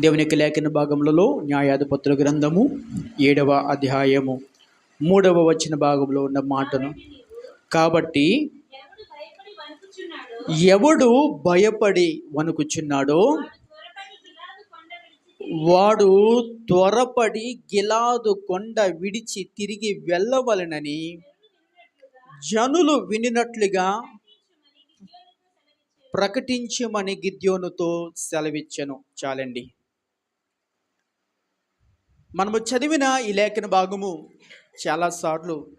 దేవుని లేఖన భాగములలో న్యాయాధిపతుల గ్రంథము ఏడవ అధ్యాయము మూడవ వచ్చిన భాగంలో ఉన్న మాటను. కాబట్టి ఎవడు భయపడి వణుకుచున్నాడో వాడు త్వరపడి గిలాదు కొండ విడిచి తిరిగి వెళ్ళవలనని జనులు వినినట్లుగా ప్రకటించమని గిద్యోనుతో సెలవిచ్చను. చాలండి. మనము చదివిన ఈ లేఖన భాగము చాలాసార్లు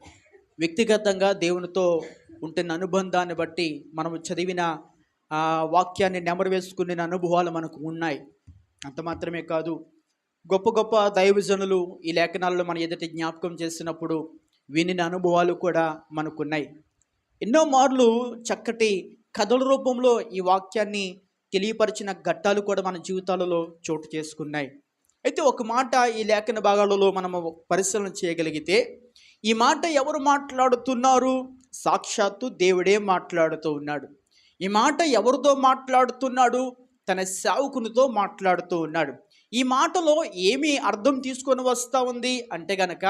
వ్యక్తిగతంగా దేవునితో ఉంటున్న అనుబంధాన్ని బట్టి మనము చదివిన వాక్యాన్ని నెమరు వేసుకునే అనుభవాలు మనకు ఉన్నాయి. అంత మాత్రమే కాదు గొప్ప గొప్ప దైవజనులు ఈ లేఖనాల్లో మన ఎదుట జ్ఞాపకం చేసినప్పుడు వినిన అనుభవాలు కూడా మనకున్నాయి. ఎన్నో మార్లు చక్కటి కథల రూపంలో ఈ వాక్యాన్ని తెలియపరిచిన ఘట్టాలు కూడా మన జీవితాలలో చోటు చేసుకున్నాయి. అయితే ఒక మాట ఈ లేఖన భాగాలలో మనము పరిశీలన చేయగలిగితే ఈ మాట ఎవరు మాట్లాడుతున్నారు? సాక్షాత్తు దేవుడే మాట్లాడుతూ ఉన్నాడు. ఈ మాట ఎవరితో మాట్లాడుతున్నాడు? తన సేవకునితో మాట్లాడుతూ ఉన్నాడు. ఈ మాటలో ఏమి అర్థం తీసుకొని వస్తూ ఉంది? అంటే గనక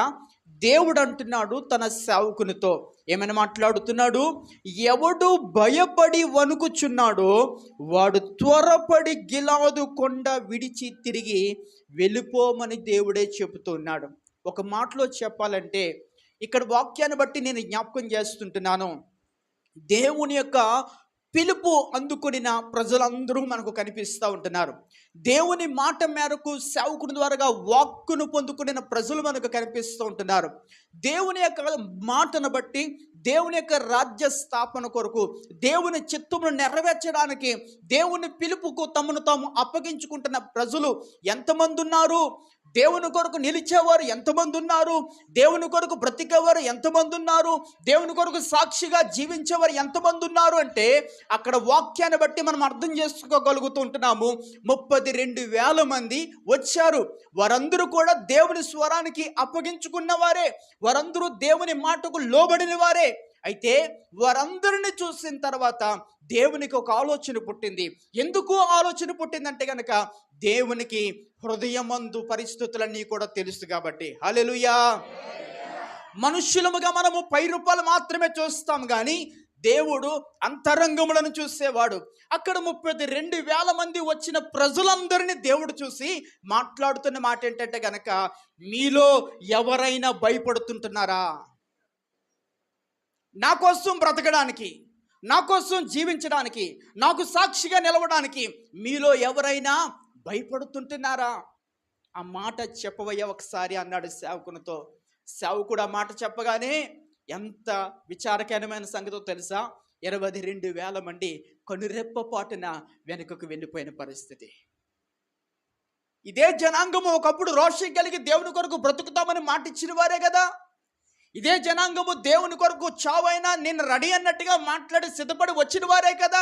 దేవుడు అంటున్నాడు తన సేవకునితో. ఏమైనా మాట్లాడుతున్నాడు? ఎవడు భయపడి వణుకుచున్నాడో వాడు త్వరపడి గిలాదు కొండ విడిచి తిరిగి వెళ్ళిపోమని దేవుడే చెబుతున్నాడు. ఒక మాటలో చెప్పాలంటే ఇక్కడ వాక్యాన్ని బట్టి నేను జ్ఞాపకం చేస్తుంటున్నాను. దేవుని యొక్క పిలుపు అందుకునిన ప్రజలందరూ మనకు కనిపిస్తూ ఉంటున్నారు. దేవుని మాట మేరకు సేవకుని ద్వారా వాక్కును పొందుకునే ప్రజలు మనకు కనిపిస్తూ ఉంటున్నారు. దేవుని యొక్క మాటను బట్టి దేవుని యొక్క రాజ్య స్థాపన కొరకు దేవుని చిత్తమును నెరవేర్చడానికి దేవుని పిలుపుకు తమను తాము అప్పగించుకుంటున్న ప్రజలు ఎంతమంది ఉన్నారు దేవుని కొరకు నిలిచేవారు ఎంతమంది ఉన్నారు? దేవుని కొరకు బ్రతికేవారు ఎంతమంది ఉన్నారు? దేవుని కొరకు సాక్షిగా జీవించేవారు ఎంతమంది ఉన్నారు? అంటే అక్కడ వాక్యాన్ని బట్టి మనం అర్థం చేసుకోగలుగుతూ ఉంటున్నాము. ముప్పది రెండు వేల మంది వచ్చారు. వారందరూ కూడా దేవుని స్వరానికి అప్పగించుకున్న వారే వారందరూ దేవుని మాటకు లోబడిన వారే అయితే వారందరిని చూసిన తర్వాత దేవునికి ఒక ఆలోచన పుట్టింది. ఎందుకు ఆలోచన పుట్టిందంటే కనుక దేవునికి హృదయమందు పరిస్థితులన్నీ కూడా తెలుసు కాబట్టి. హలెలుయా మనుష్యులముగా మనము పై రూపాయలు మాత్రమే చూస్తాం కానీ దేవుడు అంతరంగములను చూసేవాడు. అక్కడ ముప్పై రెండు వేల మంది వచ్చిన ప్రజలందరినీ దేవుడు చూసి మాట్లాడుతున్న మాట ఏంటంటే గనక మీలో ఎవరైనా భయపడుతుంటున్నారా? నా కోసం బ్రతకడానికి నా కోసం జీవించడానికి నాకు సాక్షిగా నిలవడానికి మీలో ఎవరైనా భయపడుతుంటున్నారా? ఆ మాట చెప్పవయ్యా ఒకసారి అన్నాడు సేవకునితో. సేవకుడు ఆ మాట చెప్పగానే ఎంత విచారకరమైన సంగతో తెలుసా? ఇరవై రెండు వేల మంది కనురెప్ప పాటున వెనుకకు వెళ్ళిపోయిన పరిస్థితి. ఇదే జనాంగము ఒకప్పుడు రోషం కలిగి దేవుని కొరకు బ్రతుకుతామని మాట ఇచ్చిన వారే కదా? ఇదే జనాంగము దేవుని కొరకు చావైనా నేను రెడీ అన్నట్టుగా మాట్లాడి సిద్ధపడి వచ్చిన వారే కదా.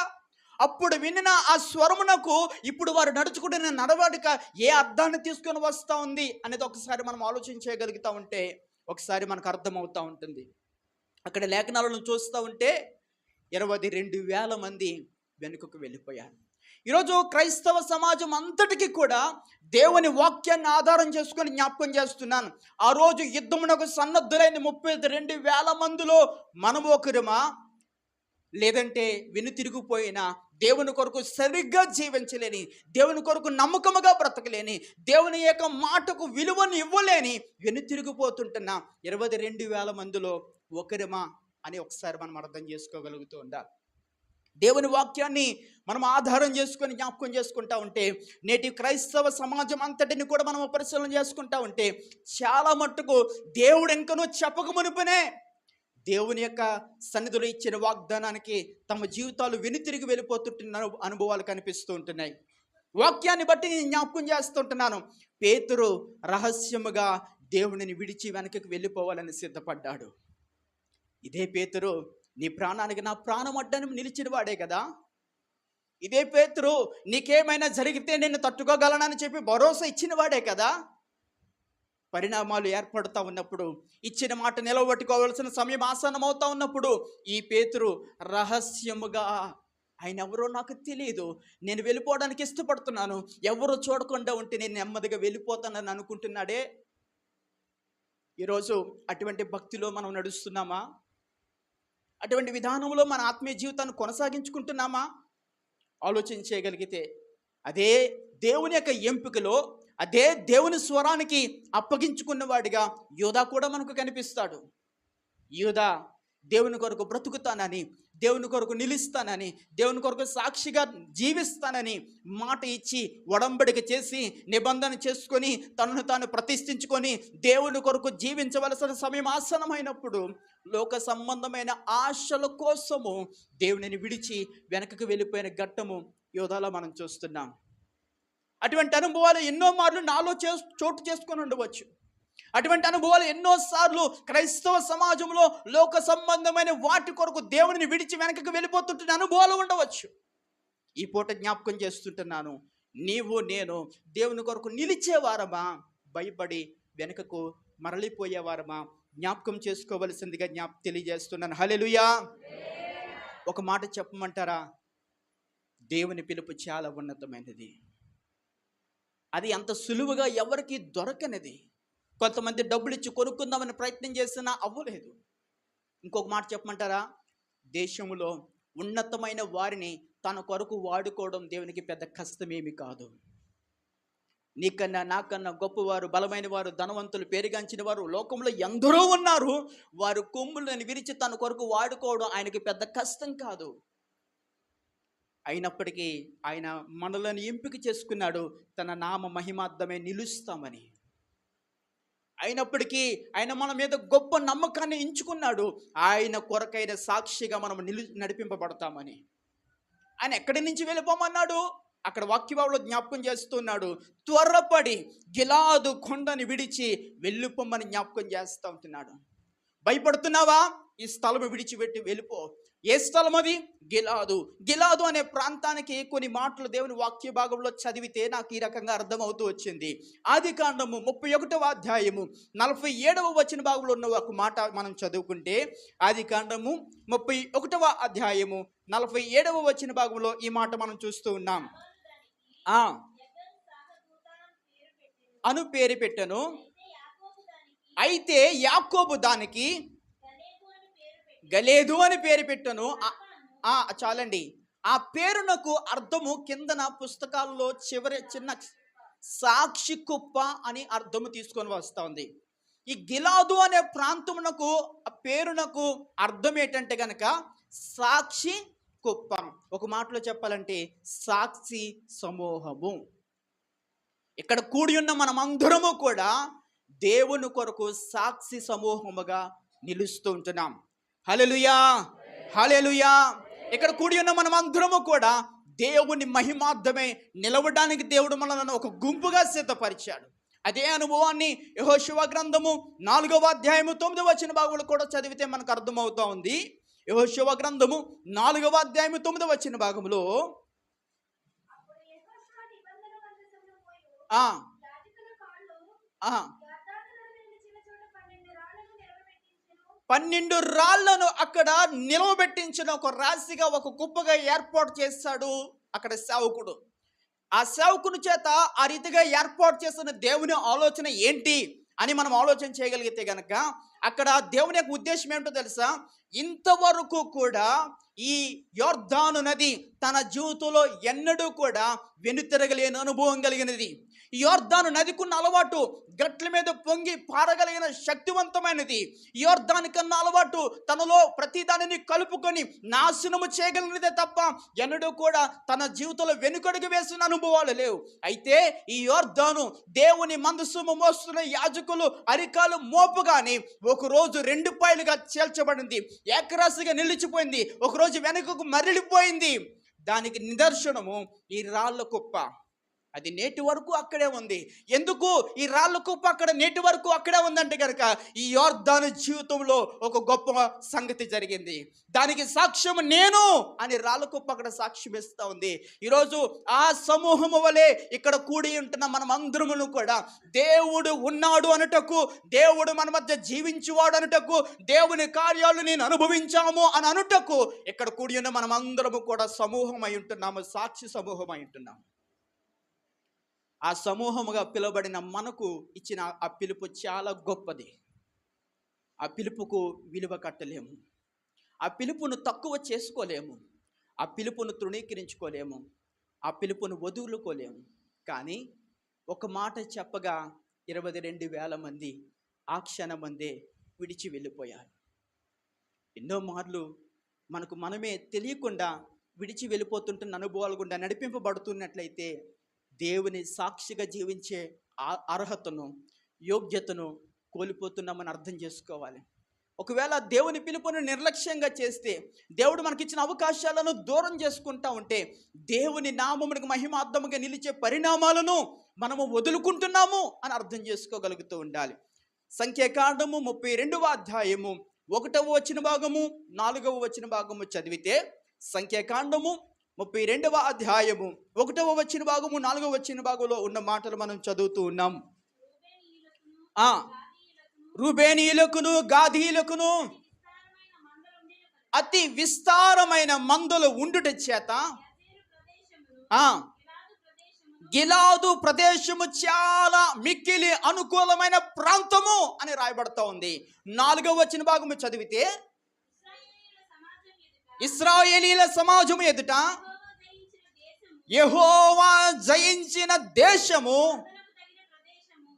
అప్పుడు వినిన ఆ స్వరమునకు ఇప్పుడు వారు నడుచుకుంటున్న నడవడిక ఏ అర్థాన్ని తీసుకొని వస్తూ ఉంది అనేది ఒకసారి మనం ఆలోచించగలుగుతూ ఉంటే ఒకసారి మనకు అర్థమవుతూ ఉంటుంది. అక్కడ లేఖనాలను చూస్తూ ఉంటే ఇరవై రెండు వేల మంది వెనుకకు వెళ్ళిపోయారు. ఈరోజు క్రైస్తవ సమాజం అంతటికి కూడా దేవుని వాక్యాన్ని ఆధారం చేసుకొని జ్ఞాపకం చేస్తున్నాను. ఆ రోజు యుద్ధమునకు సన్నద్ధులైన ముప్పై రెండు వేల మందిలో మనము ఒకరమా? లేదంటే వెనుతిరిగిపోయిన దేవుని కొరకు సరిగ్గా జీవించలేని దేవుని కొరకు నమ్మకముగా బ్రతకలేని దేవుని యొక్క మాటకు విలువను ఇవ్వలేని వెనుతిరిగిపోతుంటున్న ఇరవై రెండు వేల మందిలో ఒకరిమా అని ఒకసారి మనం అర్థం చేసుకోగలుగుతూ ఉండాలి. దేవుని వాక్యాన్ని మనం ఆధారం చేసుకొని జ్ఞాపకం చేసుకుంటా ఉంటే నేటి క్రైస్తవ సమాజం అంతటిని కూడా మనం పరిశీలన చేసుకుంటా ఉంటే చాలా మట్టుకు దేవుడు ఇంకనూ చెప్పక మునుపునే దేవుని యొక్క సన్నిధిలో ఇచ్చిన వాగ్దానానికి తమ జీవితాలు వెనుతిరిగి వెళ్ళిపోతుంటున్న అనుభవాలు కనిపిస్తూ ఉంటున్నాయి. వాక్యాన్ని బట్టి నేను జ్ఞాపకం చేస్తుంటున్నాను. పేతురు రహస్యముగా దేవుడిని విడిచి వెనకకి వెళ్ళిపోవాలని సిద్ధపడ్డాడు. ఇదే పేతురు నీ ప్రాణానికి నా ప్రాణం అడ్డని నిలిచిన వాడే కదా. ఇదే పేతురు నీకేమైనా జరిగితే నేను తట్టుకోగలనని చెప్పి భరోసా ఇచ్చిన వాడే కదా. పరిణామాలు ఏర్పడుతూ ఉన్నప్పుడు ఇచ్చిన మాట నిలవబెట్టుకోవాల్సిన సమయం ఆసన్నమవుతా ఉన్నప్పుడు ఈ పేతురు రహస్యముగా ఆయన ఎవరో నాకు తెలియదు నేను వెళ్ళిపోవడానికి ఇష్టపడుతున్నాను. ఎవరు చూడకుండా ఉంటే నేను నెమ్మదిగా వెళ్ళిపోతానని అనుకుంటున్నాడే? ఈరోజు అటువంటి భక్తిలో మనం నడుస్తున్నామా? అటువంటి విధానంలో మన ఆత్మీయ జీవితాన్ని కొనసాగించుకుంటున్నామా? ఆలోచన చేయగలిగితే అదే దేవుని యొక్క ఎంపికలో అదే దేవుని స్వరానికి అప్పగించుకున్నవాడిగా యోధా కూడా మనకు కనిపిస్తాడు. యోధా దేవుని కొరకు బ్రతుకుతానని దేవుని కొరకు నిలుస్తానని దేవుని కొరకు సాక్షిగా జీవిస్తానని మాట ఇచ్చి ఒడంబడిక చేసి నిబంధన చేసుకొని తనను తాను ప్రతిష్ఠించుకొని దేవుని కొరకు జీవించవలసిన సమయం ఆసనమైనప్పుడు లోక సంబంధమైన ఆశల కోసము దేవునిని విడిచి వెనకకు వెళ్ళిపోయిన ఘట్టము యోధాలో మనం చూస్తున్నాం. అటువంటి అనుభవాలు ఎన్నో మార్లు నాలో చే చోటు చేసుకొని ఉండవచ్చు. అటువంటి అనుభవాలు ఎన్నోసార్లు క్రైస్తవ సమాజంలో లోక సంబంధమైన వాటి కొరకు దేవుడిని విడిచి వెనకకు వెళ్ళిపోతుంటున్న అనుభవాలు ఉండవచ్చు. ఈ పూట జ్ఞాపకం చేస్తుంటున్నాను. నీవు నేను దేవుని కొరకు నిలిచేవారమా? భయపడి వెనుకకు మరలిపోయేవారమా? జ్ఞాపకం చేసుకోవలసిందిగా జ్ఞాప తెలియజేస్తున్నాను. హలెలుయా ఒక మాట చెప్పమంటారా? దేవుని పిలుపు చాలా ఉన్నతమైనది. అది అంత సులువుగా ఎవరికి దొరకనిది. కొంతమంది డబ్బులు ఇచ్చి కొనుక్కుందామని ప్రయత్నం చేసినా అవ్వలేదు. ఇంకొక మాట చెప్పమంటారా? దేశంలో ఉన్నతమైన వారిని తన కొరకు వాడుకోవడం దేవునికి పెద్ద కష్టమేమి కాదు. నీకన్నా నాకన్నా గొప్పవారు బలమైన వారు ధనవంతులు పేరుగాంచిన వారు లోకంలో ఎందరో ఉన్నారు. వారు కొమ్ములను విరిచి తన కొరకు వాడుకోవడం ఆయనకి పెద్ద కష్టం కాదు. అయినప్పటికీ ఆయన మనలను ఎంపిక చేసుకున్నాడు. తన నామ మహిమార్థమే నిలుస్తామని. అయినప్పటికీ ఆయన మన మీద గొప్ప నమ్మకాన్ని ఎంచుకున్నాడు. ఆయన కొరకైన సాక్షిగా మనం నిలు నడిపింపబడతామని. ఆయన ఎక్కడి నుంచి వెళ్ళిపోమన్నాడు? అక్కడ వాక్యభావంలో జ్ఞాపకం చేస్తున్నాడు. త్వరపడి గిలాదు కొండని విడిచి వెళ్ళిపోమని జ్ఞాపకం చేస్తూ ఉంటున్నాడు. భయపడుతున్నావా? ఈ స్థలం విడిచిపెట్టి వెళ్ళిపో. ఏ స్థలం అది? గిలాదు. గిలాదు అనే ప్రాంతానికి కొన్ని మాటలు దేవుని వాక్య భాగంలో చదివితే నాకు ఈ రకంగా అర్థమవుతూ వచ్చింది. ఆది కాండము ముప్పై ఒకటవ అధ్యాయము నలభై ఏడవ వచ్చిన భాగంలో ఉన్న ఒక మాట మనం చదువుకుంటే ఆది కాండము ముప్పై ఒకటవ అధ్యాయము నలభై ఏడవ వచ్చిన భాగంలో ఈ మాట మనం చూస్తూ ఉన్నాం. అను పేరు పెట్టను. అయితే యాకోబు దానికి గలేదు అని పేరు పెట్టను. చాలండి. ఆ పేరునకు అర్థము కిందన పుస్తకాల్లో చివరి చిన్న సాక్షి కుప్ప అని అర్థము తీసుకొని వస్తుంది ఈ గిలాదు అనే ప్రాంతమునకు ఆ పేరునకు అర్థం ఏంటంటే గనక సాక్షి కుప్ప. ఒక మాటలో చెప్పాలంటే సాక్షి సమూహము. ఇక్కడ కూడి ఉన్న మనమందరము కూడా దేవుని కొరకు సాక్షి సమూహముగా నిలుస్తూ ఉంటున్నాం. హలెలుయా హలెలుయా ఇక్కడ కూడి ఉన్న మనమందరము కూడా దేవుని మహిమార్థమే నిలవడానికి దేవుడు మనలను ఒక గుంపుగా సిద్ధపరిచాడు. అదే అనుభవాన్ని యహోశివ గ్రంథము నాలుగవ అధ్యాయము తొమ్మిదవ వచ్చిన భాగంలో కూడా చదివితే మనకు అర్థమవుతా ఉంది. యహోశివ గ్రంథము నాలుగవ అధ్యాయము తొమ్మిదవ వచ్చిన భాగంలో ఆ యాజకుల కాళ్ళు ఆ యాతాను నడుమ నిలిచిన చోట పన్నెండు రాళ్ళను నిలవబెట్టించెను. పన్నెండు రాళ్ళను అక్కడ నిలవబెట్టించిన ఒక రాశిగా ఒక కుప్పగా ఏర్పాటు చేశాడు అక్కడ సేవకుడు. ఆ సేవకుని చేత ఆ రీతిగా ఏర్పాటు చేసిన దేవుని ఆలోచన ఏంటి అని మనం ఆలోచన చేయగలిగితే గనక అక్కడ దేవుని యొక్క ఉద్దేశం ఏమిటో తెలుసా? ఇంతవరకు కూడా ఈ యోర్ధాను నది తన జీవితంలో ఎన్నడూ కూడా వెనుతిరగలేని అనుభవం కలిగినది. యోర్ధాను నదికున్న అలవాటు గట్ల మీద పొంగి పారగలిగిన శక్తివంతమైనది. ఈ యోర్ధాని కన్నా అలవాటు తనలో ప్రతి దానిని కలుపుకొని నాశనము చేయగలిగినదే తప్ప ఎన్నడూ కూడా తన జీవితంలో వెనుకడుగు వేసిన అనుభవాలు లేవు. అయితే ఈ యోర్ధాను దేవుని మందస్సుము మోస్తున్న యాజకులు అరికాలు మోపుగాని ఒకరోజు రెండు పాయలుగా చేల్చబడింది. ఏకరాశిగా నిలిచిపోయింది. ఒకరోజు వెనుకకు మరలిపోయింది. దానికి నిదర్శనము ఈ రాళ్ళ కుప్ప. అది నేటి వరకు అక్కడే ఉంది. ఎందుకు? ఈ రాళ్ళ కుప్ప అక్కడ నేటి వరకు అక్కడే ఉందంటే కనుక ఈ యోర్ధాను జీవితంలో ఒక గొప్ప సంగతి జరిగింది. దానికి సాక్ష్యం నేను అని రాళ్ళ కుప్ప అక్కడ సాక్ష్యం ఇస్తూ ఉంది. ఈరోజు ఆ సమూహము వలె ఇక్కడ కూడి ఉంటున్న మనం అందరమును కూడా దేవుడు ఉన్నాడు అనుటకు దేవుడు మన మధ్య జీవించువాడు అనుటకు దేవుని కార్యాలు నేను అనుభవించాము అని అనుటకు ఇక్కడ కూడి ఉన్న మనం అందరము కూడా సమూహమై ఉంటున్నాము సాక్షి సమూహమై ఉంటున్నాము. ఆ సమూహముగా పిలువబడిన మనకు ఇచ్చిన ఆ పిలుపు చాలా గొప్పది. ఆ పిలుపుకు విలువ కట్టలేము. ఆ పిలుపును తక్కువ చేసుకోలేము. ఆ పిలుపును తృణీకరించుకోలేము. ఆ పిలుపును వదులుకోలేము. కానీ ఒక మాట చెప్పగా ఇరవై రెండు వేల మంది ఆ క్షణమందే విడిచి వెళ్ళిపోయారు. ఎన్నో మార్లు మనకు మనమే తెలియకుండా విడిచి వెళ్ళిపోతుంటున్న అనుభవాలు గుండా నడిపింపబడుతున్నట్లయితే దేవుని సాక్షిగా జీవించే అర్హతను యోగ్యతను కోల్పోతున్నామని అర్థం చేసుకోవాలి. ఒకవేళ దేవుని పిలుపును నిర్లక్ష్యంగా చేస్తే దేవుడు మనకిచ్చిన అవకాశాలను దూరం చేసుకుంటా ఉంటే దేవుని నామమునికి మహిమార్థముగా నిలిచే పరిణామాలను మనము వదులుకుంటున్నాము అని అర్థం చేసుకోగలుగుతూ ఉండాలి. సంఖ్యాకాండము ముప్పై రెండవ అధ్యాయము ఒకటవ వచ్చిన భాగము నాలుగవ వచ్చిన భాగము చదివితే సంఖ్యాకాండము ముప్పై రెండవ అధ్యాయము. ఒకటవ వచ్చిన భాగము నాలుగవ వచ్చిన భాగంలో ఉన్న మాటలు మనం చదువుతూ ఉన్నాం. ఆ రూబేనీయులకును గాధీయులకును అతి విస్తారమైన మందులు ఉండుట చేత ఆ గిలాదు ప్రదేశము చాలా మిక్కిలి అనుకూలమైన ప్రాంతము అని రాయబడతా ఉంది. నాలుగవ వచ్చిన భాగము చదివితే ఇస్రాయేలీల సమాజము ఎదుట యహోవా జయించిన దేశము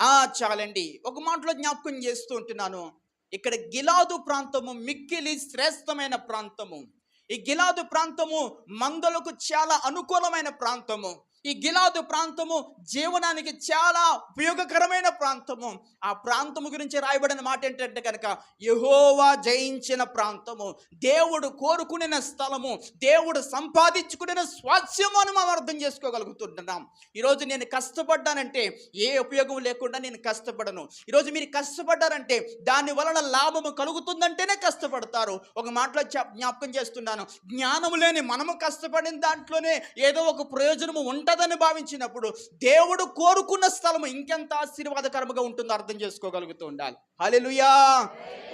ఆ చాలండి. ఒక మాటలో జ్ఞాపకం చేస్తూ ఉంటున్నాను. ఇక్కడ గిలాదు ప్రాంతము మిక్కిలి శ్రేష్టమైన ప్రాంతము. ఈ గిలాదు ప్రాంతము మందలకు చాలా అనుకూలమైన ప్రాంతము. ఈ గిలాదు ప్రాంతము జీవనానికి చాలా ఉపయోగకరమైన ప్రాంతము. ఆ ప్రాంతము గురించి రాయబడిన మాట ఏంటంటే కనుక యహోవా జయించిన ప్రాంతము దేవుడు కోరుకునే స్థలము దేవుడు సంపాదించుకునే స్వాస్యము అని మనం అర్థం చేసుకోగలుగుతుంటున్నాం. ఈరోజు నేను కష్టపడ్డానంటే ఏ ఉపయోగం లేకుండా నేను కష్టపడను. ఈరోజు మీరు కష్టపడ్డారంటే దాని వలన లాభము కలుగుతుందంటేనే కష్టపడతారు. ఒక మాటలో జ్ఞాపకం చేస్తున్నాను. జ్ఞానము లేని మనము కష్టపడిన దాంట్లోనే ఏదో ఒక ప్రయోజనము ఉంటుంది లేదని భావించినప్పుడు దేవుడు కోరుకున్న స్థలము ఇంకెంత ఆశీర్వాదకరముగా ఉంటుందో అర్థం చేసుకోగలుగుతూ ఉండాలి. హాలెలుయా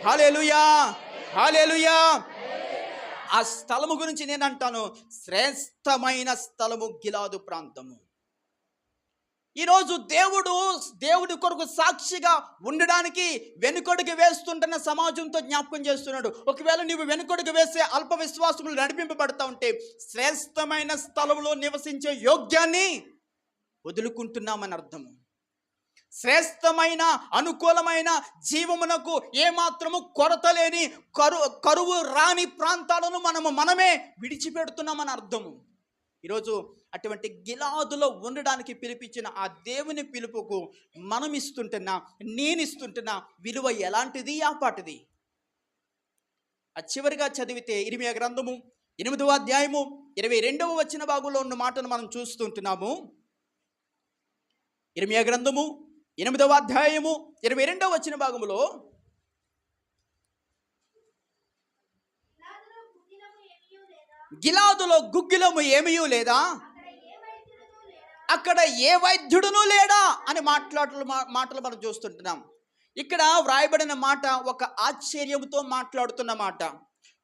హాలెలుయా హాలెలుయా ఆ స్థలము గురించి నేను అంటాను శ్రేష్టమైన స్థలము గిలాదు ప్రాంతము. ఈరోజు దేవుడు దేవుడి కొరకు సాక్షిగా ఉండడానికి వెనుకొడుగు వేస్తుంటున్న సమాజంతో జ్ఞాపకం చేస్తున్నాడు. ఒకవేళ నీవు వెనుకొడుకు వేసే అల్ప విశ్వాసములు నడిపింపబడతా ఉంటే శ్రేష్టమైన స్థలంలో నివసించే యోగ్యాన్ని వదులుకుంటున్నామని అర్థము. శ్రేష్టమైన అనుకూలమైన జీవమునకు ఏమాత్రము కొరత లేని కరు కరువు రాని ప్రాంతాలను మనము మనమే విడిచిపెడుతున్నామని అర్థము. ఈరోజు అటువంటి గిలాదులో ఉండడానికి పిలిపించిన ఆ దేవుని పిలుపుకు మనం ఇస్తుంటున్నా నేను ఇస్తుంటున్నా విలువ ఎలాంటిది ఆ పాటిది ఆ చివరిగా చదివితే ఇరిమియా గ్రంథము ఎనిమిదవ అధ్యాయము ఇరవై రెండవ వచ్చిన భాగంలో ఉన్న మాటను మనం చూస్తుంటున్నాము. ఇరిమియా గ్రంథము ఎనిమిదవ అధ్యాయము ఇరవై రెండవ వచ్చిన భాగములో గిలాదులో గుగ్గిలము ఏమీ లేదా? అక్కడ ఏ వైద్యుడును లేడా? అని మాట్లాటలు మా- మాటలు మనం చూస్తుంటున్నాం. ఇక్కడ వ్రాయబడిన మాట ఒక ఆశ్చర్యంతో మాట్లాడుతున్న మాట.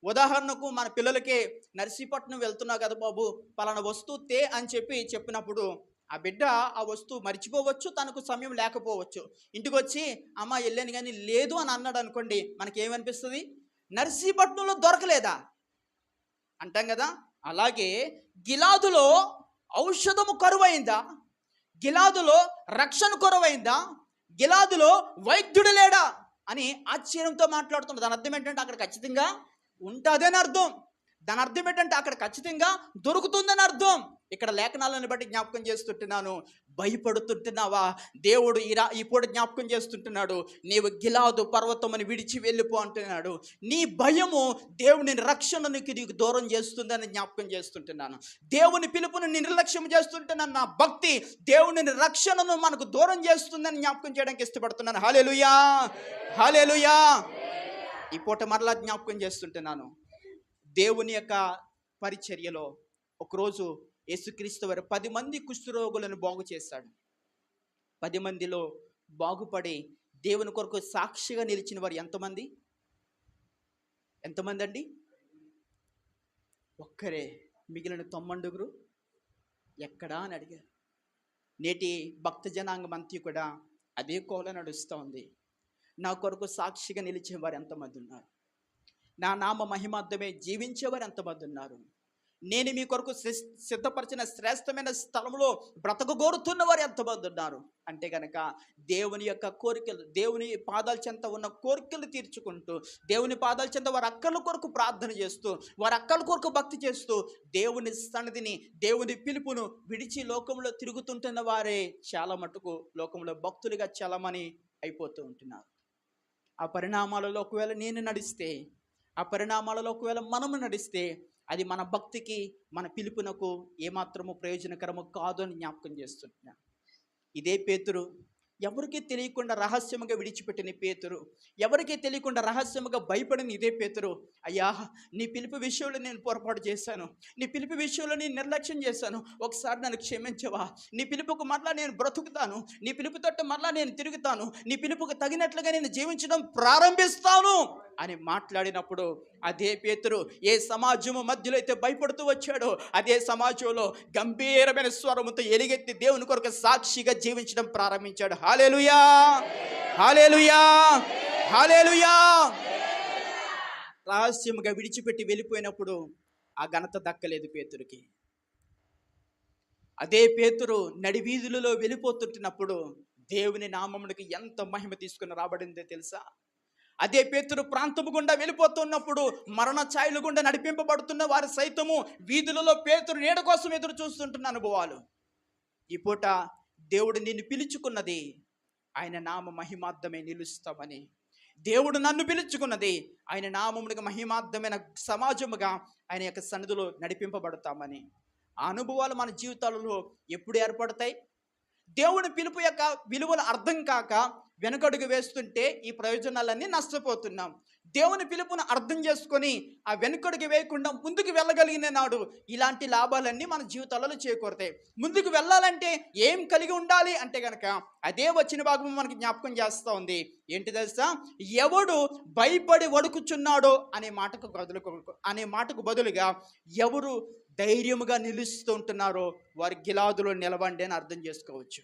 ఉదాహరణకు మన పిల్లలకి నర్సీపట్నం వెళ్తున్నావు కదా బాబు పలానా వస్తువు తే అని చెప్పి చెప్పినప్పుడు ఆ బిడ్డ ఆ వస్తువు మర్చిపోవచ్చు తనకు సమయం లేకపోవచ్చు. ఇంటికి వచ్చి అమ్మ వెళ్ళాను కానీ లేదు అని అన్నాడు అనుకోండి మనకి ఏమనిపిస్తుంది నర్సీపట్నంలో దొరకలేదా? అంటాం కదా? అలాగే గిలాదులో ఔషధము కరువైందా? గిలాదులో రక్షణ కరువైందా? గిలాదులో వైద్యుడు లేడా? అని ఆశ్చర్యంతో మాట్లాడుతున్నాడు. దాని అర్థం ఏంటంటే అక్కడ ఖచ్చితంగా ఉంటుందని అర్థం. దాని అర్థం ఏంటంటే అక్కడ ఖచ్చితంగా దొరుకుతుందని అర్థం. ఇక్కడ లేఖనాలను బట్టి జ్ఞాపకం చేస్తుంటున్నాను. భయపడుతుంటున్నావా? దేవుడు ఈ రా ఈ పూట జ్ఞాపకం చేస్తుంటున్నాడు. నీవు గిలాదు పర్వతమని విడిచి వెళ్ళిపో అంటున్నాడు. నీ భయము దేవుని రక్షణనికి నీకు దూరం చేస్తుందని జ్ఞాపకం చేస్తుంటున్నాను. దేవుని పిలుపును నిర్లక్ష్యం చేస్తుంటున్నాను. నా భక్తి దేవుని రక్షణను మనకు దూరం చేస్తుందని జ్ఞాపకం చేయడానికి ఇష్టపడుతున్నాను. హాలేలుయా హాలేలుయా ఈ పూట మరలా జ్ఞాపకం చేస్తుంటున్నాను. దేవుని యొక్క పరిచర్యలో ఒకరోజు యేసుక్రీస్తు వారు పది మంది కుష్ఠరోగులను బాగు చేశాడు. పది మందిలో బాగుపడి దేవుని కొరకు సాక్షిగా నిలిచిన వారు ఎంతమంది? ఎంతమంది అండి ఒక్కరే. మిగిలిన తొమ్మండుగురు? ఎక్కడా అని అడిగారు. నేటి భక్త జనాంగం అంతా కూడా అదే కోల నడుస్తూ ఉంది. నా కొరకు సాక్షిగా నిలిచేవారు ఎంతమంది ఉన్నారు? నా నామ మహిమార్థమే జీవించేవారు ఎంతమంది ఉన్నారు? నేను మీ కొరకు సిద్ధపరిచిన శ్రేష్టమైన స్థలంలో బ్రతకగోరుతున్న వారు ఎంతమంది ఉన్నారు? అంటే కనుక దేవుని యొక్క కోరికలు దేవుని పాదాల చెంత ఉన్న కోరికలు తీర్చుకుంటూ దేవుని పాదాల చెంత వారి అక్కల కొరకు ప్రార్థన చేస్తూ వారి అక్కల కొరకు భక్తి చేస్తూ దేవుని సన్నిధిని దేవుని పిలుపును విడిచి లోకంలో తిరుగుతుంటున్న వారే చాలా మటుకు లోకంలో భక్తులుగా చలమని అయిపోతూ ఉంటున్నారు. ఆ పరిణామాలలో ఒకవేళ నేను నడిస్తే ఆ పరిణామాలలో ఒకవేళ మనము నడిస్తే అది మన భక్తికి మన పిలుపునకు ఏమాత్రము ప్రయోజనకరము కాదు అని జ్ఞాపకం చేస్తున్నా ఇదే పేతురు ఎవరికీ తెలియకుండా రహస్యముగా విడిచిపెట్టిన పేతురు ఎవరికీ తెలియకుండా రహస్యముగా భయపడిన ఇదే పేతురు అయ్యా నీ పిలుపు విషయంలో నేను పొరపాటు చేశాను నీ పిలుపు విషయంలో నేను నిర్లక్ష్యం చేశాను ఒకసారి నన్ను క్షమించవా నీ పిలుపుకు మరలా నేను బ్రతుకుతాను నీ పిలుపు తట్టు మరలా నేను తిరుగుతాను నీ పిలుపుకు తగినట్లుగా నేను జీవించడం ప్రారంభిస్తాను. అని మాట్లాడినప్పుడు అదే పేతురు ఏ సమాజము మధ్యలో అయితే భయపడుతూ వచ్చాడో అదే సమాజంలో గంభీరమైన స్వరముతో ఎలుగెత్తి దేవుని కొరకు సాక్షిగా జీవించడం ప్రారంభించాడు. హాలేలుయా హాలేలుయా హాలేలుయా రహస్యముగా విడిచిపెట్టి వెళ్ళిపోయినప్పుడు ఆ ఘనత దక్కలేదు పేతురికి. అదే పేతురు నడివీధులలో వెళ్ళిపోతుంటున్నప్పుడు దేవుని నామమునికి ఎంత మహిమ తీసుకుని రాబడిందో తెలుసా? అదే పేతురు ప్రాంతము గుండా వెళ్ళిపోతున్నప్పుడు మరణ ఛాయలు గుండా నడిపింపబడుతున్న వారు సైతము వీధులలో పేతురు నీడ కోసం ఎదురు చూస్తుంటున్న అనుభవాలు. ఈ పూట దేవుడు నిన్ను పిలుచుకున్నది. ఆయన నామ మహిమార్థమే నిలుస్తామని దేవుడు నన్ను పిలుచుకున్నది. ఆయన నామమునికి మహిమార్థమైన సమాజముగా ఆయన యొక్క సన్నిధిలో నడిపింపబడతామని. ఆ అనుభవాలు మన జీవితాలలో ఎప్పుడు ఏర్పడతాయి? దేవుని పిలుపు యొక్క విలువలు అర్థం కాక వెనుకడుగు వేస్తుంటే ఈ ప్రయోజనాలన్నీ నష్టపోతున్నాం. దేవుని పిలుపును అర్థం చేసుకొని ఆ వెనుకడుగు వేయకుండా ముందుకు వెళ్ళగలిగిన నాడు ఇలాంటి లాభాలన్నీ మన జీవితాలలో చేకూరుతాయి. ముందుకు వెళ్ళాలంటే ఏం కలిగి ఉండాలి అంటే కనుక అదే వచ్చిన భాగం మనకి జ్ఞాపకం చేస్తూ ఉంది. ఏంటి తెలుసా? ఎవడు భయపడి వడుకుచున్నాడో అనే మాటకు బదులు అనే మాటకు బదులుగా ఎవరు ధైర్యముగా నిలుస్తూ ఉంటున్నారో వారి గిలాదులో నిలవండి అని అర్థం చేసుకోవచ్చు.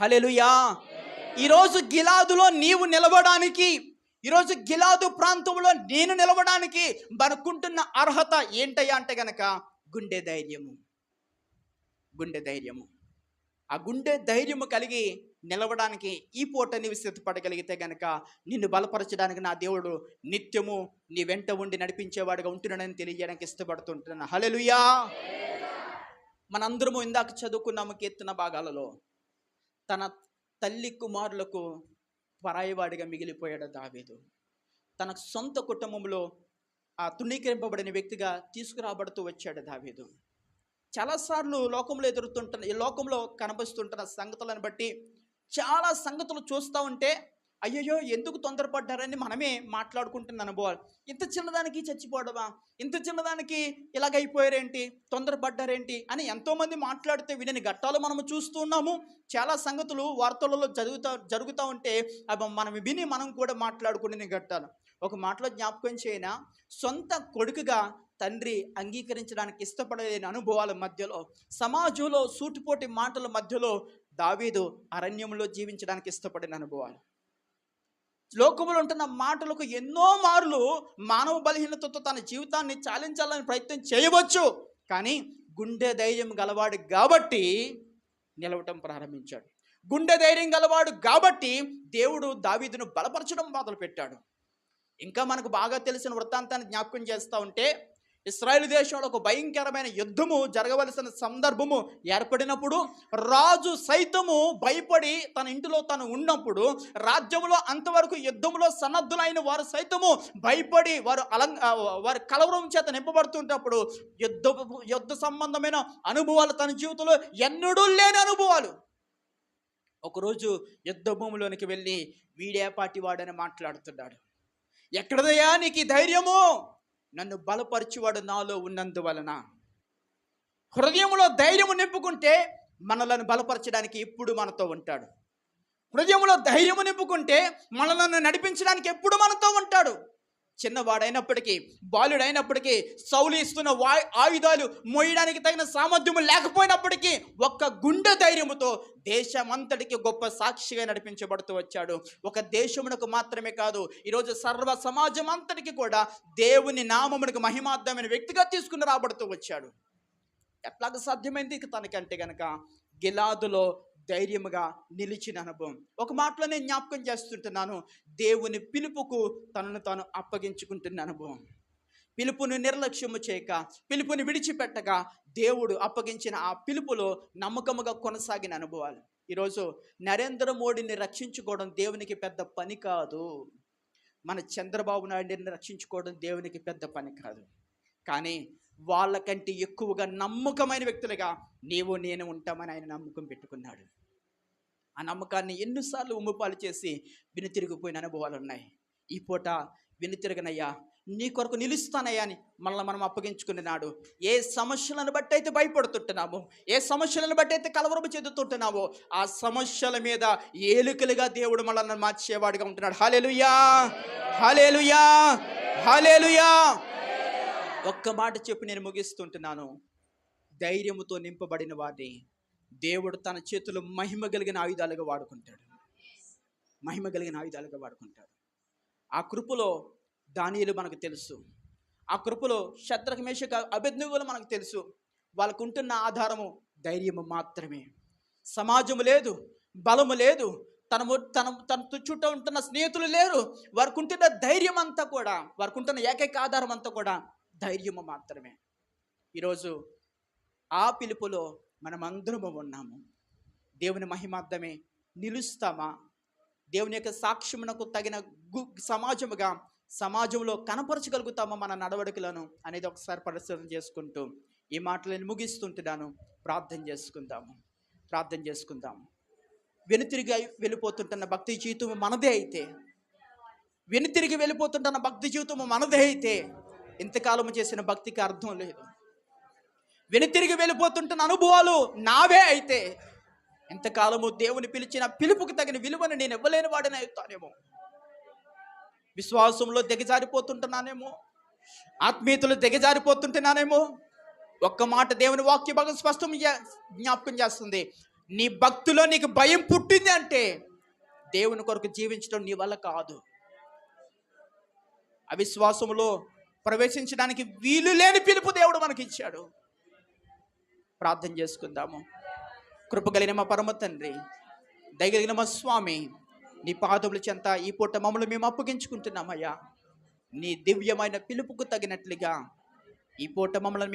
హలెలుయా ఈరోజు గిలాదులో నీవు నిలవడానికి ఈరోజు గిలాదు ప్రాంతంలో నేను నిలవడానికి మనకుంటున్న అర్హత ఏంటయ్యా అంటే గనక గుండె ధైర్యము. గుండె ధైర్యము. ఆ గుండె ధైర్యము కలిగి నిలవడానికి ఈ పూట నీవు సిద్ధపడగలిగితే గనక నిన్ను బలపరచడానికి నా దేవుడు నిత్యము నీ వెంట ఉండి నడిపించేవాడుగా ఉంటున్నాడని తెలియజేయడానికి ఇష్టపడుతుంటున్నాను. హలెలుయా మనందరము ఇందాక చదువుకున్నాము కీర్తన భాగాలలో తన తల్లి కుమారులకు పరాయివాడిగా మిగిలిపోయాడు దావీదు. తన సొంత కుటుంబంలో ఆ తుణీకరింపబడిన వ్యక్తిగా తీసుకురాబడుతూ వచ్చాడు దావీదు. చాలాసార్లు లోకంలో ఎదురుతుంటున్న ఈ లోకంలో కనిపిస్తుంటున్న సంగతులను బట్టి చాలా సంగతులు చూస్తూ ఉంటే అయ్యయ్యో ఎందుకు తొందరపడ్డారని మనమే మాట్లాడుకుంటున్న అనుభవాలు. ఇంత చిన్నదానికి చచ్చిపోవడమా? ఇంత చిన్నదానికి ఇలాగైపోయారేంటి? తొందరపడ్డారేంటి? అని ఎంతోమంది మాట్లాడితే వినని ఘట్టాలు మనము చూస్తూ ఉన్నాము. చాలా సంగతులు వార్తలలో జరుగుతా జరుగుతూ ఉంటే అవి మనం విని మనం కూడా మాట్లాడుకునే ఘట్టాలు. ఒక మాటలో జ్ఞాపకం చేయన? సొంత కొడుకుగా తండ్రి అంగీకరించడానికి ఇష్టపడలేని అనుభవాల మధ్యలో సమాజంలో సూటిపోటి మాటల మధ్యలో దావీదు అరణ్యంలో జీవించడానికి ఇష్టపడిన అనుభవాలు. లోకములు ఉంటున్న మాటలకు ఎన్నో మార్లు మానవ బలహీనతతో తన జీవితాన్ని చాలించాలని ప్రయత్నం చేయవచ్చు. కానీ గుండె ధైర్యం గలవాడు కాబట్టి నిలవటం ప్రారంభించాడు. గుండె ధైర్యం గలవాడు కాబట్టి దేవుడు దావీదును బలపరచడం మొదలుపెట్టాడు. ఇంకా మనకు బాగా తెలిసిన వృత్తాంతాన్ని జ్ఞాపకం చేస్తూ ఉంటే ఇస్రాయేల్ దేశంలో ఒక భయంకరమైన యుద్ధము జరగవలసిన సందర్భము ఏర్పడినప్పుడు రాజు సైతము భయపడి తన ఇంటిలో తను ఉన్నప్పుడు రాజ్యంలో అంతవరకు యుద్ధంలో సన్నద్ధులైన వారు సైతము భయపడి వారు అలం వారి కలవరం చేత నింపబడుతుంటప్పుడు యుద్ధ యుద్ధ సంబంధమైన అనుభవాలు తన జీవితంలో ఎన్నడూ లేని అనుభవాలు. ఒకరోజు యుద్ధ భూమిలోనికి వెళ్ళి వీడే పాటి వాడని మాట్లాడుతున్నాడు. ఎక్కడదయ్యా నీకు ధైర్యము? నన్ను బలపరచువాడు నాలో ఉన్నందువలన. హృదయంలో ధైర్యము నింపుకుంటే మనలను బలపరచడానికి ఎప్పుడు మనతో ఉంటాడు. హృదయంలో ధైర్యము నింపుకుంటే మనలను నడిపించడానికి ఎప్పుడు మనతో ఉంటాడు. చిన్నవాడైనప్పటికీ బాలుడైనప్పటికీ సౌలు ఇస్తున్న వా ఆయుధాలు మోయడానికి తగిన సామర్థ్యము లేకపోయినప్పటికీ ఒక్క గుండె ధైర్యముతో దేశమంతటికి గొప్ప సాక్షిగా నడిపించబడుతూ వచ్చాడు. ఒక దేశమునకు మాత్రమే కాదు ఈరోజు సర్వ సమాజం అంతటికి కూడా దేవుని నామమునకు మహిమార్థమైన వ్యక్తిగా తీసుకుని రాబడుతూ వచ్చాడు. ఎట్లాగ సాధ్యమైంది తనకంటే కనుక గిలాదులో ధైర్యముగా నిలిచిన అనుభవం. ఒక మాటలో నేను జ్ఞాపకం చేస్తుంటున్నాను. దేవుని పిలుపుకు తనను తాను అప్పగించుకుంటున్న అనుభవం. పిలుపును నిర్లక్ష్యము చేయక పిలుపుని విడిచిపెట్టగా దేవుడు అప్పగించిన ఆ పిలుపులో నమ్మకముగా కొనసాగిన అనుభవాలు. ఈరోజు నరేంద్ర మోడీని రక్షించుకోవడం దేవునికి పెద్ద పని కాదు. మన చంద్రబాబు నాయుడిని రక్షించుకోవడం దేవునికి పెద్ద పని కాదు. కానీ వాళ్ళకంటే ఎక్కువగా నమ్మకమైన వ్యక్తులుగా నీవు నేను ఉంటామని ఆయన నమ్మకం పెట్టుకున్నాడు. ఆ నమ్మకాన్ని ఎన్నిసార్లు ఉమ్ముపాలు చేసి వినుతిరిగిపోయిన అనుభవాలు ఉన్నాయి ఈ పూట వినుతిరగనయ్యా నీ కొరకు నిలుస్తానయ్యా అని మనల్ని మనం అప్పగించుకున్నాడు. ఏ సమస్యలను బట్టి అయితే భయపడుతుంటున్నామో ఏ సమస్యలను బట్టి అయితే కలవరము చెందుతుంటున్నామో ఆ సమస్యల మీద ఏలుకలుగా దేవుడు మనల్ని మార్చేవాడిగా ఉంటున్నాడు. హాలేలుయా హాలేలుయా హాలేలుయా ఒక్క మాట చెప్పి నేను ముగిస్తుంటున్నాను. ధైర్యముతో నింపబడిన వారిని దేవుడు తన చేతులు మహిమ కలిగిన ఆయుధాలుగా వాడుకుంటాడు. మహిమ కలిగిన ఆయుధాలుగా వాడుకుంటాడు. ఆ కృపలో దానియులు మనకు తెలుసు. ఆ కృపలో శత్రక మేషక అభిజ్ఞులు మనకు తెలుసు. వాళ్ళకు ఉంటున్న ఆధారము ధైర్యము మాత్రమే. సమాజము లేదు బలము లేదు. తన తన తన చుట్టూ ఉంటున్న స్నేహితులు లేరు. వారికి ఉంటున్న ధైర్యం అంతా కూడా వారికి ఉంటున్న ఏకైక ఆధారం అంతా కూడా ధైర్యము మాత్రమే. ఈరోజు ఆ పిలుపులో మనం ఉన్నాము. దేవుని మహిమార్థమే నిలుస్తామా? దేవుని యొక్క సాక్ష్యమునకు తగిన గు సమాజముగా సమాజంలో కనపరచగలుగుతామా మన నడవడికలను అనేది ఒకసారి పరిశీలన చేసుకుంటూ ఈ మాటలను ముగిస్తుంటున్నాను. ప్రార్థన చేసుకుందాము. ప్రార్థన చేసుకుందాము వెనుతిరిగి వెళ్ళిపోతుంటున్న భక్తి జీవితం మనదే అయితే. వెనుతిరిగి వెళ్ళిపోతుంటున్న భక్తి జీవితం మనదే అయితే. ఇంతకాలము చేసిన భక్తికి అర్థం లేదు. వెనుతిరిగి వెళ్ళిపోతుంటున్న అనుభవాలు నావే అయితే ఎంతకాలము దేవుని పిలిచిన పిలుపుకి తగిన విలువను నేను ఇవ్వలేని వాడిని అవుతానేమో. విశ్వాసంలో దిగజారిపోతుంటున్నానేమో. ఆత్మీయతలు దిగజారిపోతుంటున్నానేమో. ఒక్క మాట దేవుని వాక్య భాగం స్పష్టం జ్ఞాపకం చేస్తుంది. నీ భక్తిలో నీకు భయం పుట్టింది అంటే దేవుని కొరకు జీవించడం నీ వల్ల కాదు. అవిశ్వాసంలో ప్రవేశించడానికి వీలు లేని పిలుపు దేవుడు మనకి ఇచ్చాడు ప్రార్థన చేసుకుందాము. కృపగలిగిన మా పరమ తండ్రి దయగలిగిన మా స్వామి నీ పాదముల చెంత ఈ పూట మమ్మల్ని మేము అప్పగించుకుంటున్నామయ్యా. నీ దివ్యమైన పిలుపుకు తగినట్లుగా ఈ పూట మమ్మల్ని మేము